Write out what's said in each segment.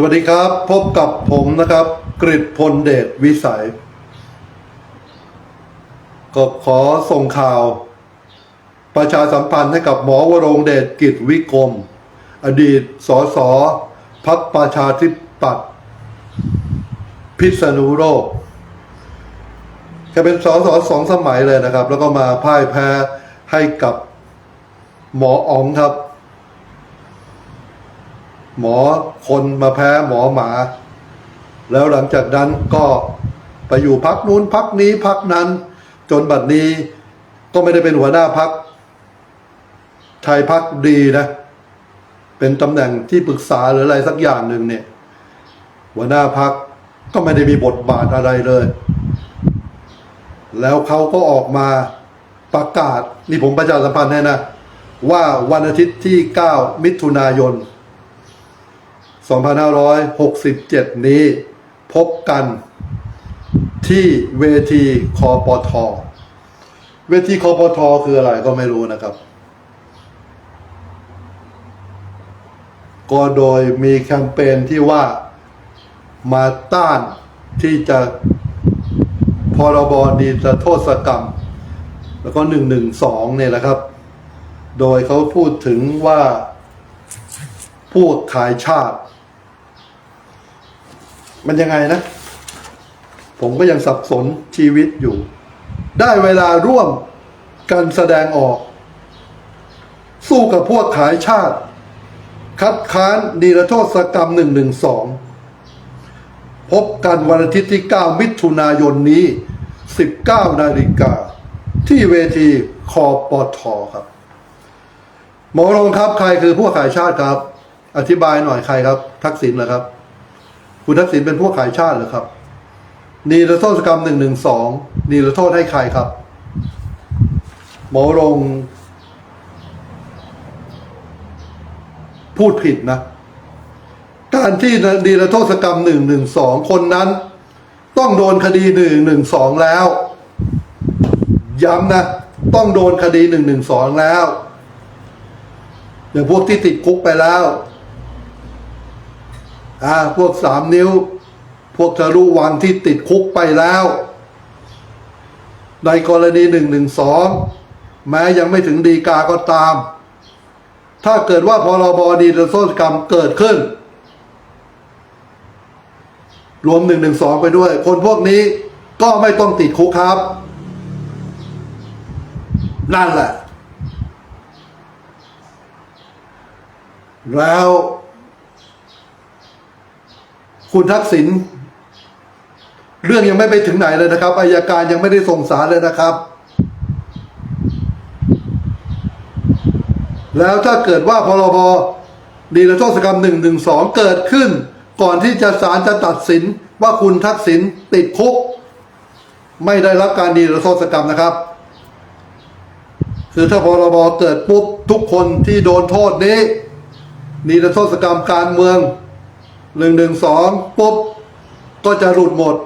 สวัสดีครับ พบกับผมนะครับ กริตพลเดชวิสัย ก็ขอส่งข่าว ประชาสัมพันธ์ให้กับหมอวรงเดชกิจวิกรม อดีตสสพักประชาธิปัตย์พิษณุโลกแกเป็นสสสองสมัยเลยนะครับ แล้วก็มาพ่ายแพ้ให้กับหมออ๋องครับ หมอคนมาแพ้หมอหมา แล้วหลังจากนั้นก็ไปอยู่พักนู้นพักนี้พักนั้น จนบัดนี้ก็ไม่ได้เป็นหัวหน้าพักไทยพักดีนะ เป็นตำแหน่งที่ปรึกษาหรืออะไรสักอย่างหนึ่งเนี่ย หัวหน้าพักก็ไม่ได้มีบทบาทอะไรเลย แล้วเขาก็ออกมาประกาศ นี่ผมประชาสัมพันธ์ให้นะ ว่าวันอาทิตย์ที่ 9 มิถุนายน 2567 นี้พบกันที่เวทีคอปท เวทีคอปท คืออะไรก็ไม่รู้นะครับ ก็โดยมีแคมเปญที่ว่ามาต้านที่จะพรบดีจะโทษกรรม แล้วก็หนึ่งหนึ่งสองเนี่ยแหละครับ โดยเขาพูดถึงว่าผู้ขายชาติ มันยังไงนะ ผมก็ยังสับสนชีวิตอยู่ ได้เวลาร่วมกันแสดงออก สู้กับพวกขายชาติ คัดค้านดีรโทษกรรมหนึ่งหนึ่งสองพบกันวันอาทิตย์ที่ 9 มิถุนายนนี้ 19 นาฬิกา ที่เวทีคอปทอครับ หมอรงครับใครคือพวกขายชาติครับ อธิบายหน่อยใครครับ ทักษิณเหรอครับ คุณทักษิณเป็นพวกขายชาติเหรอครับนีรโทษกรรมหนึ่งหนึ่งสองนีรโทษให้ใครครับ หมอรงพูดผิดนะ การที่ดีรโทษกรรมหนึ่งหนึ่งสองคนนั้น ต้องโดนคดีหนึ่งหนึ่งสองแล้ว ย้ำนะ ต้องโดนคดีหนึ่งหนึ่งสองแล้วอย่างพวกที่ติดคุกไปแล้ว อ่าพวกสามนิ้ว พวกทะลุวังที่ติดคุกไปแล้ว ในกรณีหนึ่งหนึ่งสองแม้ยังไม่ถึงดีกาก็ตาม ถ้าเกิดว่าพรบดีลโทษกรรมเกิดขึ้น รวมหนึ่งหนึ่งสองไปด้วย คนพวกนี้ก็ไม่ต้องติดคุกครับ นั่นแหละ แล้ว คุณทักษิณเรื่องยังไม่ไปถึงไหนเลยนะครับอายการยังไม่ได้ส่งสารเลยนะครับ แล้วถ้าเกิดว่าพรบดีละโทษกรรมหนึ่งหนึ่งสองเกิดขึ้น ก่อนที่จะศาลจะตัดสินว่าคุณทักษิณติดคุก ไม่ได้รับการดีละโทษกรรมนะครับ คือถ้าพรบเกิดปุ๊บทุกคนที่โดนโทษนี้ดีละโทษกรรมการเมือง หนึ่งหนึ่งสองปุ๊บ ก็จะหลุดหมด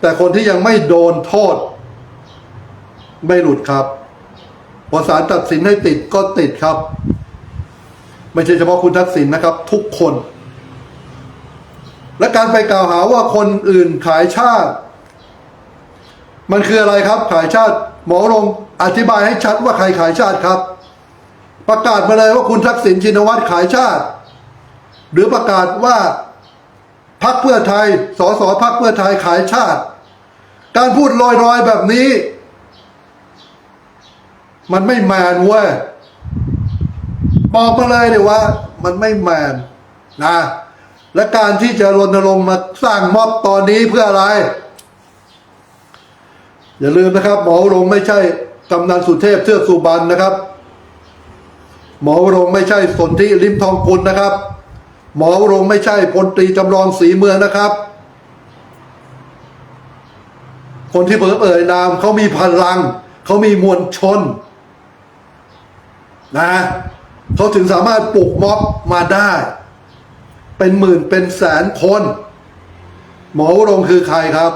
แต่คนที่ยังไม่โดนโทษ ไม่หลุดครับพอศาลตัดสินให้ติดก็ติดครับ ไม่ใช่เฉพาะคุณทักษิณนะครับ ทุกคน และการไปกล่าวหาว่าคนอื่นขายชาติ มันคืออะไรครับ ขายชาติ หมอรงอธิบายให้ชัดว่าใครขายชาติครับ ประกาศมาเลยว่าคุณทักษิณชินวัตรขายชาติ หรือประกาศว่าพักเพื่อไทย สสพักเพื่อไทยขายชาติ การพูดลอยๆแบบนี้ มันไม่แมนเว้ยบอกมาเลยเลยว่า มันไม่แมนนะ และการที่จะรณรงค์มาสร้างม็อบตอนนี้เพื่ออะไร อย่าลืมนะครับหมอวรงไม่ใช่กำนันสุเทพเทือกสุบรรณนะครับ หมอวรงไม่ใช่สนธิริมทองกุลนะครับ หมอวรงไม่ใช่พลตรีจำลองศรีเมืองนะครับ คนที่เปิดเอ่ยนามเขามีพลัง เขามีมวลชน นะเขาถึงสามารถปลุกม็อบมาได้ เป็นหมื่นเป็นแสนคน หมอวรงคือใครครับ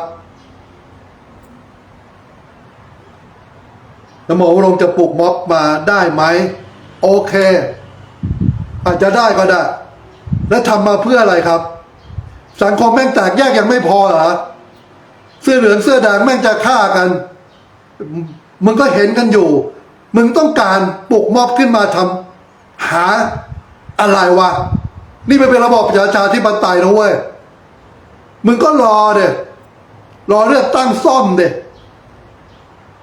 แล้วหมอวรงจะปลุกม็อบมาได้ไหม โอเค อาจจะได้ก็ได้ แล้วทำมาเพื่ออะไรครับ สังคมแม่งแตกแยกยังไม่พอเหรอเสื้อเหลืองเสื้อแดงแม่งจะฆ่ากัน มึงก็เห็นกันอยู่ มึงต้องการปลุกม็อบขึ้นมาทำหาอะไรวะ นี่มันเป็นระบอบประชาธิปไตยนะเว้ย มึงก็รอเดรอเลือกตั้งซ่อมเด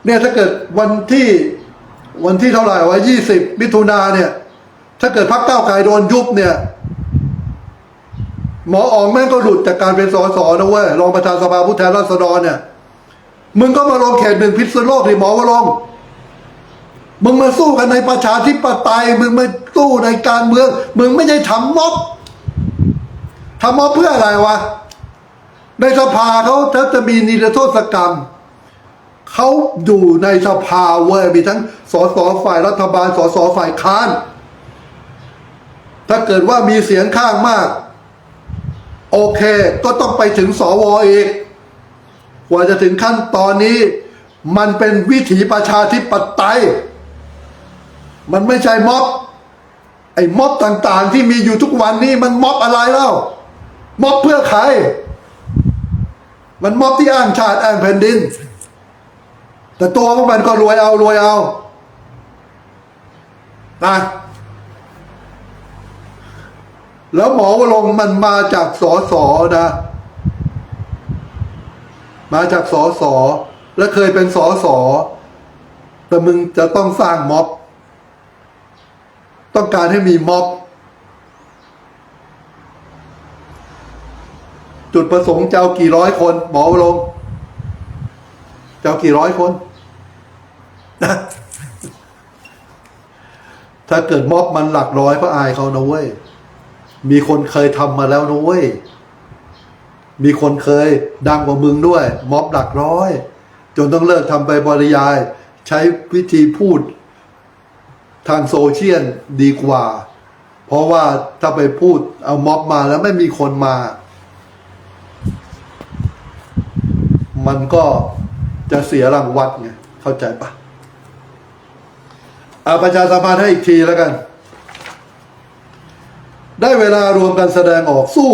เนี่ยถ้าเกิดวันที่วันที่เท่าไหร่วะยี่สิบมิถุนาเนี่ย ถ้าเกิดพรรคก้าไกลโดนยุบเนี่ย หมออองแม่งก็หลุดจากการเป็นสสนะเว้ยรองประธานสภาผู้แทนราษฎรเนี่ยมึงก็มาลงเขตหนึ่งพิษณุโลกดิหมอวรงมึงมาสู้กันในประชาธิปไตยมึงมาสู้ในการเมือง มึงไม่ได้ทำม็อบทำม็อบเพื่ออะไรวะ ในสภาเขาถ้าจะมีนิรโทษกรรมเขาอยู่ในสภาเว้ยมีทั้งสสฝ่ายรัฐบาลสสฝ่ายค้าน ถ้าเกิดว่ามีเสียงข้างมาก โอเค ก็ต้องไปถึงสวอีกกว่าจะถึงขั้นตอนนี้ มันเป็นวิถีประชาธิปไตย มันไม่ใช่ม็อบ ไอ้ม็อบต่างๆ ที่มีอยู่ทุกวันนี้มันม็อบอะไรเล่าม็อบเพื่อใคร มันม็อบที่อ้างชาติอ้างแผ่นดิน แต่ตัวพวกมันก็รวยเอารวยเอานะ แล้วหมอวรงมันมาจากสอสอนะ มาจากสอสอและเคยเป็นสอสอแต่มึงจะต้องสร้างม็อบ ต้องการให้มีม็อบ จุดประสงค์เจะเอากี่ร้อยคน หมอวรงค์จะเอากี่ร้อยคนนะถ้าเกิดม็อบมันหลักร้อยก็อายเขานะเว้ย มีคนเคยทำมาแล้วนะเว้ย มีคนเคยดังกว่ามึงด้วย ม็อบหลักร้อย จนต้องเลิกทำไปบริยาย ใช้วิธีพูด ทางโซเชียลดีกว่า เพราะว่าถ้าไปพูดเอาม็อบมาแล้วไม่มีคนมา มันก็จะเสียรางวัลไงเข้าใจปะอาประชาสัมพันธ์ให้อีกทีแล้วกัน ได้เวลารวมกันแสดงออกสู้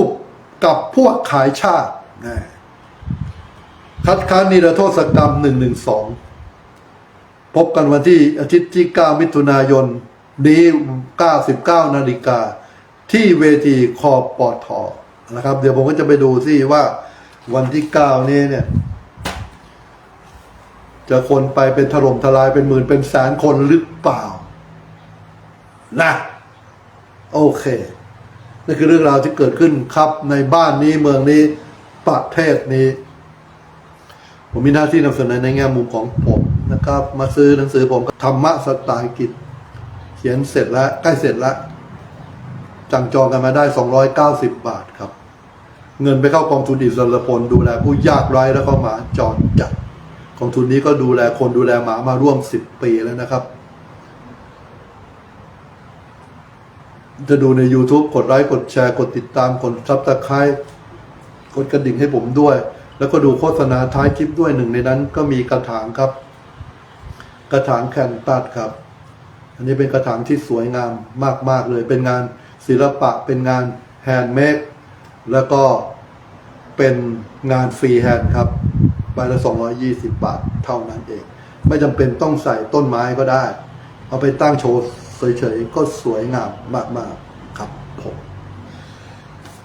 กับพวกขายชาติคัดค้านนิรโทษกรรมหนึ่งหนึ่งสองพบกันวันที่อาทิตย์ที่ 9 มิถุนายน นี้ 99 นาฬิกา ที่เวทีคอปอทอนะครับ เดี๋ยวผมก็จะไปดูสิว่าวันที่ 9 นี้เนี่ย จะคนไปเป็นถล่มทลายเป็นหมื่นเป็นแสนคนหรือเปล่า นะ โอเค นี่คือเรื่องราวที่เกิดขึ้นครับในบ้านนี้เมืองนี้ประเทศนี้ ผมมีหน้าที่นำเสนอในแง่มุมของผมนะครับ มาซื้อหนังสือผมธรรมะสไตล์กิจ เขียนเสร็จแล้วใกล้เสร็จแล้วจังจองกันมาได้ 290 บาทครับ เงินไปเข้ากองทุนอิสระพลดูแลผู้ยากไร้แล้วก็หมาจรจัดกองทุนนี้ก็ดูแลคนดูแลหมามาร่วม 10 ปีแล้วนะครับ จะดูใน YouTube กดไลค์กดแชร์กดติดตามกดซับสไครต์กดกระดิ่งให้ผมด้วย แล้วก็ดูโฆษณาท้ายคลิปด้วยหนึ่งในนั้น ก็มีกระถางครับ กระถางแคนตัดครับ อันนี้เป็นกระถางที่สวยงามมาก ๆ เลย เป็นงานศิลปะเป็นงานแฮนด์เมดแล้วก็เป็นงานฟรีแฮนด์ครับใบละ 220 บาทเท่านั้นเอง ไม่จำเป็นต้องใส่ต้นไม้ก็ได้ เอาไปตั้งโชว์ เฉยๆก็สวยงามมากๆครับผม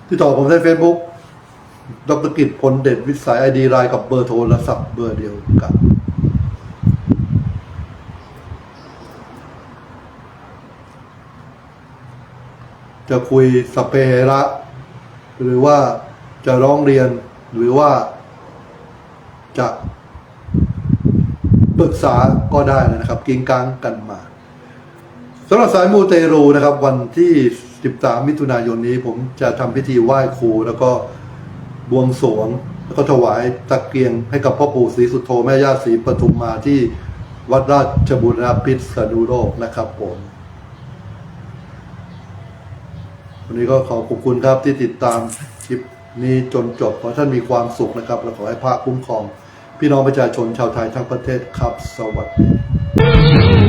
ที่ต่อผมใน Facebook ดรกิจพลเด็ดวิสัยไอดีไลน์กับเบอร์โทรศัพท์เบอร์เดียวกัน จะคุยสเปเหระ หรือว่าจะร้องเรียนหรือว่าจะปรึกษาก็ได้นะครับ กินกลางกันมา สำหรับสายมูเตรูนะครับ วันที่ 13 มิถุนายนนี้ ผมจะทำพิธีไหว้ครู แล้วก็บวงสรวง แล้วก็ถวายตะเกียงให้กับพ่อปู่ศรีสุโธแม่ย่าศรีปทุมมาที่วัดราชบุรณพิษณุโลกนะครับผมวันนี้ก็ขอขอบคุณครับที่ติดตามคลิปนี้จนจบขอท่านมีความสุขนะครับ และขอให้พระคุ้มครอง พี่น้องประชาชนชาวไทยทั้งประเทศครับ สวัสดี